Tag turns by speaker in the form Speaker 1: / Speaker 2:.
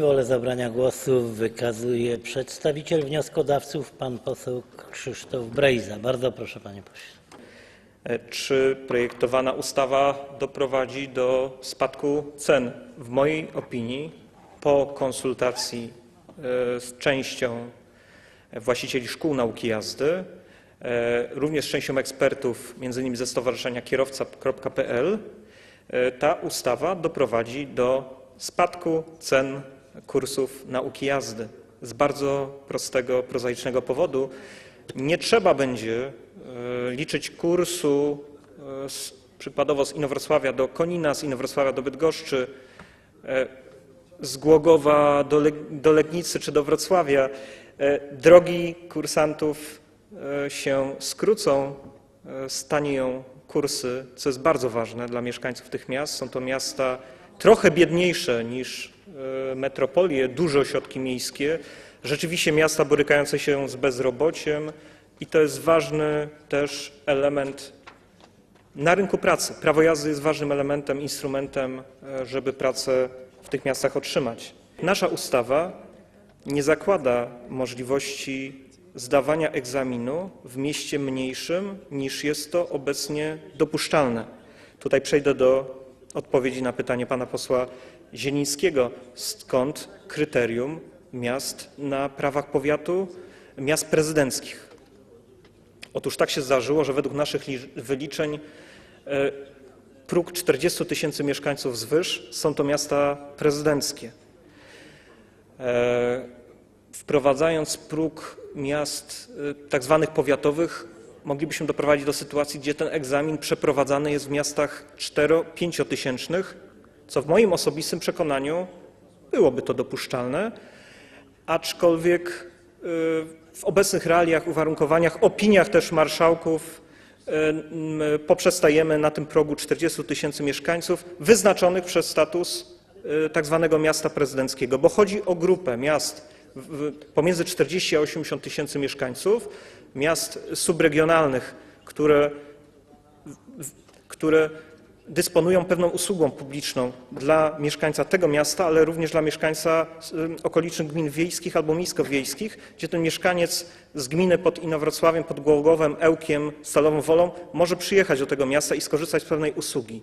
Speaker 1: Wolę zabrania głosu wykazuje przedstawiciel wnioskodawców, pan poseł Krzysztof Brejza. Bardzo proszę, panie pośle.
Speaker 2: E, Czy projektowana ustawa doprowadzi do spadku cen? W mojej opinii, po konsultacji e, z częścią właścicieli szkół nauki jazdy, e, również z częścią ekspertów, między innymi ze Stowarzyszenia Kierowca.pl, ta ustawa doprowadzi do spadku cen kursów nauki jazdy. Z bardzo prostego, prozaicznego powodu. Nie trzeba będzie e, liczyć kursu e, z, przykładowo z Inowrocławia do Konina, z Inowrocławia do Bydgoszczy, e, z Głogowa do, Le- do Legnicy czy do Wrocławia. Drogi kursantów się skrócą, stanieją kursy, co jest bardzo ważne dla mieszkańców tych miast. Są to miasta trochę biedniejsze niż metropolie, duże ośrodki miejskie, rzeczywiście miasta borykające się z bezrobociem i to jest ważny też element na rynku pracy. Prawo jazdy jest ważnym elementem, instrumentem, e, żeby pracę w tych miastach otrzymać. Nasza ustawa nie zakłada możliwości zdawania egzaminu w mieście mniejszym niż jest to obecnie dopuszczalne. Tutaj przejdę do odpowiedzi na pytanie pana posła Zielińskiego. Skąd kryterium miast na prawach powiatu, miast prezydenckich? Otóż tak się zdarzyło, że według naszych li- wyliczeń e, próg 40 tysięcy mieszkańców zwyż są to miasta prezydenckie. E, Wprowadzając próg miast e, tak zwanych powiatowych, moglibyśmy doprowadzić do sytuacji, gdzie ten egzamin przeprowadzany jest w miastach 4-5 tysięcznych, co w moim osobistym przekonaniu byłoby to dopuszczalne, aczkolwiek y, w obecnych realiach, uwarunkowaniach, opiniach też marszałków y, m, poprzestajemy na tym progu 40 tysięcy mieszkańców wyznaczonych przez status y, tak zwanego miasta prezydenckiego, bo chodzi o grupę miast pomiędzy 40 a 80 tysięcy mieszkańców, miast subregionalnych, które które dysponują pewną usługą publiczną dla mieszkańca tego miasta, ale również dla mieszkańca okolicznych gmin wiejskich albo miejsko-wiejskich, gdzie ten mieszkaniec z gminy pod Inowrocławiem, pod Głogowem, Ełkiem, Stalową Wolą może przyjechać do tego miasta i skorzystać z pewnej usługi.